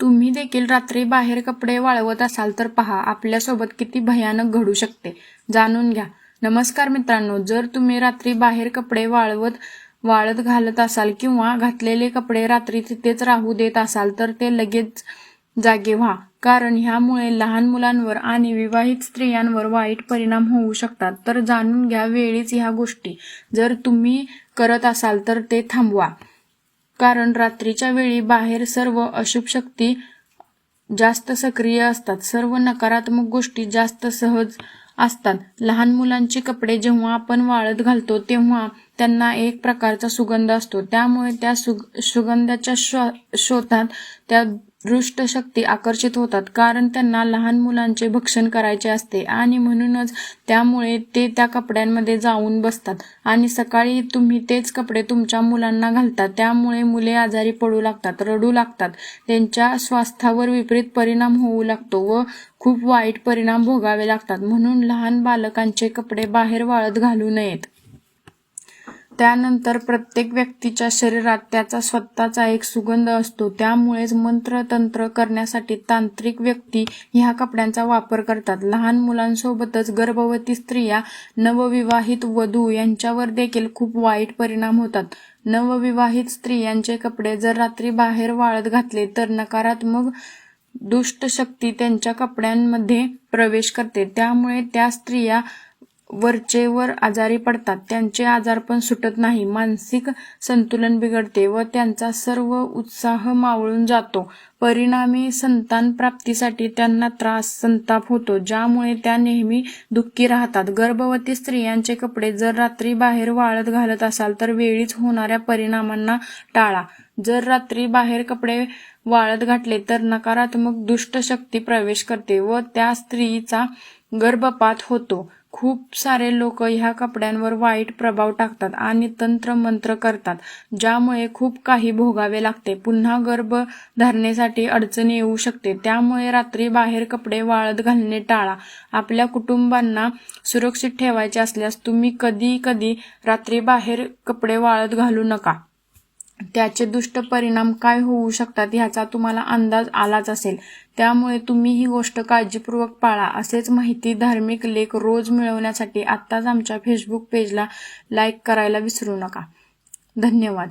तुम्ही देखील रात्री बाहेर कपडे वाळवत असाल तर पहा आपल्यासोबत किती भयानक घडू शकते. जाणून घ्या. नमस्कार मित्रांनो जर तुम्ही रात्री बाहेर कपडे वाळवत वाळत घालत असाल किंवा घातलेले कपडे रात्री तिथेच राहू देत असाल तर ते लगेच जागे व्हा. कारण ह्यामुळे लहान मुलांवर आणि विवाहित स्त्रियांवर वाईट परिणाम होऊ शकतात. तर जाणून घ्या वेळीच ह्या गोष्टी. जर तुम्ही करत असाल तर ते थांबवा. कारण रात्रीच्या वेळी बाहेर सर्व अशुभ शक्ती जास्त सक्रिय असतात. सर्व नकारात्मक गोष्टी जास्त सहज असतात. लहान मुलांचे कपडे जेव्हा आपण वाळत घालतो तेव्हा त्यांना एक प्रकारचा सुगंध असतो. त्यामुळे त्या सुग सुगंधाच्या शो शोधात त्या दृष्ट शक्ती आकर्षित होतात कारण त्यांना लहान मुलांचे भक्षण करायचे असते आणि म्हणूनच त्यामुळे ते त्या कपड्यांमध्ये जाऊन बसतात. आणि सकाळी तुम्ही तेच कपडे तुमच्या मुलांना घालता त्यामुळे मुले आजारी पडू लागतात रडू लागतात. त्यांच्या स्वास्थ्यावर विपरीत परिणाम होऊ लागतो व खूप वाईट परिणाम भोगावे लागतात. म्हणून लहान बालकांचे कपडे बाहेर वाळत घालू नयेत. त्यानंतर प्रत्येक व्यक्तीच्या शरीरात त्याचा स्वतःचा एक सुगंध असतो. त्यामुळेच मंत्र तंत्र करण्यासाठी तांत्रिक व्यक्ती ह्या कपड्यांचा वापर करतात. लहान मुलांसोबतच गर्भवती स्त्रिया नवविवाहित वधू यांच्यावर देखील खूप वाईट परिणाम होतात. नवविवाहित स्त्रियांचे कपडे जर रात्री बाहेर वाळत घातले तर नकारात्मक दुष्ट शक्ती त्यांच्या कपड्यांमध्ये प्रवेश करते. त्यामुळे त्या स्त्रिया वरचेवर आजारी पडतात. त्यांचे आजार पण सुटत नाही. मानसिक संतुलन बिघडते व त्यांचा सर्व उत्साह मावळून जातो. परिणामी संतान प्राप्तीसाठी त्यांना त्रास संताप होतो ज्यामुळे त्या नेहमी दुःखी राहतात. गर्भवती स्त्रियांचे कपडे जर रात्री बाहेर वाळत घालत असाल तर वेळीच होणाऱ्या परिणामांना टाळा. जर रात्री बाहेर कपडे वाळत घातले तर नकारात्मक दुष्ट शक्ती प्रवेश करते व त्या स्त्रीचा गर्भपात होतो. खूप सारे लोक ह्या कपड्यांवर वाईट प्रभाव टाकतात आणि तंत्र मंत्र करतात ज्यामुळे खूप काही भोगावे लागते. पुन्हा गर्भ धरण्यासाठी अडचण येऊ शकते. त्यामुळे रात्री बाहेर कपडे वाळत घालणे टाळा. आपल्या कुटुंबांना सुरक्षित ठेवायचे असल्यास तुम्ही कधी कधी रात्री बाहेर कपडे वाळत घालू नका. त्याचे दुष्ट परिणाम काय होऊ शकतात ह्याचा तुम्हाला अंदाज आलाच असेल. त्यामुळे तुम्ही ही गोष्ट काळजीपूर्वक पाळा. असेच माहिती धार्मिक लेख रोज मिळवण्यासाठी आत्ताच आमच्या फेसबुक पेजला लाईक करायला विसरू नका. धन्यवाद.